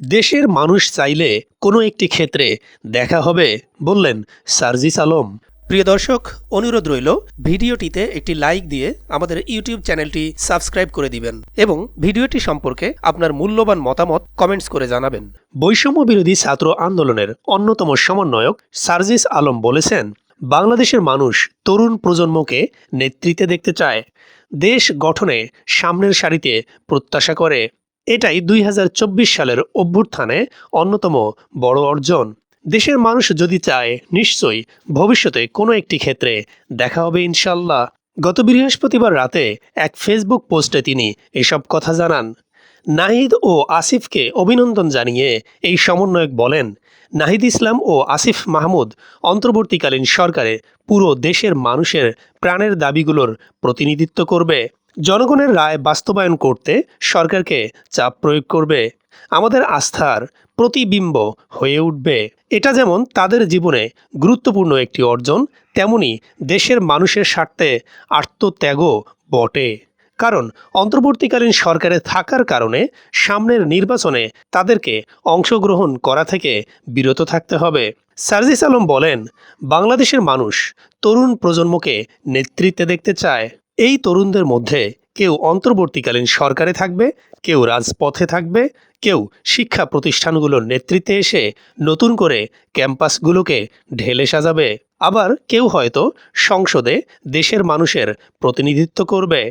দেশের মানুষ চাইলে কোনো একটি ক্ষেত্রে দেখা হবে, বললেন সার্জিস আলম। প্রিয় দর্শক, অনুরোধ রইল, ভিডিওটিতে একটি লাইক দিয়ে আমাদের ইউটিউব চ্যানেলটি সাবস্ক্রাইব করে দিবেন এবং ভিডিওটি সম্পর্কে আপনার মূল্যবান মতামত কমেন্টস করে জানাবেন। বৈষম্য বিরোধী ছাত্র আন্দোলনের অন্যতম সমন্বয়ক সার্জিস আলম বলেছেন, বাংলাদেশের মানুষ তরুণ প্রজন্মকে নেতৃত্বে দেখতে চায়। দেশ গঠনে সামনের সারিতে প্রত্যাশা করে। এটাই দুই হাজার চব্বিশ সালের অভ্যুত্থানে অন্যতম বড় অর্জন। দেশের মানুষ যদি চায়, নিশ্চয়ই ভবিষ্যতে কোনো একটি ক্ষেত্রে দেখা হবে ইনশাল্লাহ গত বৃহস্পতিবার রাতে এক ফেসবুক পোস্টে তিনি এসব কথা জানান। নাহিদ ও আসিফকে অভিনন্দন জানিয়ে এই সমন্বয়ক বলেন, নাহিদ ইসলাম ও আসিফ মাহমুদ অন্তর্বর্তীকালীন সরকারে পুরো দেশের মানুষের প্রাণের দাবিগুলোর প্রতিনিধিত্ব করবে। জনগণের রায় বাস্তবায়ন করতে সরকারকে চাপ প্রয়োগ করবে। আমাদের আস্থার প্রতিবিম্ব হয়ে উঠবে। এটা যেমন তাদের জীবনে গুরুত্বপূর্ণ একটি অর্জন, তেমনি দেশের মানুষের স্বার্থে আত্মত্যাগও বটে। কারণ অন্তর্বর্তীকালীন সরকারে থাকার কারণে সামনের নির্বাচনে তাদেরকে অংশগ্রহণ করা থেকে বিরত থাকতে হবে। সার্জিস আলম বলেন, বাংলাদেশের মানুষ তরুণ প্রজন্মকে নেতৃত্বে দেখতে চায়। এই তরুণদের মধ্যে কেউ অন্তর্বর্তীকালীন সরকারে থাকবে, কেউ রাজপথে থাকবে, কেউ শিক্ষা প্রতিষ্ঠানগুলোর নেতৃত্বে এসে নতুন করে ক্যাম্পাসগুলোকে ঢেলে সাজাবে। আবার কেউ হয়তো সংসদে দেশের মানুষের প্রতিনিধিত্ব করবে।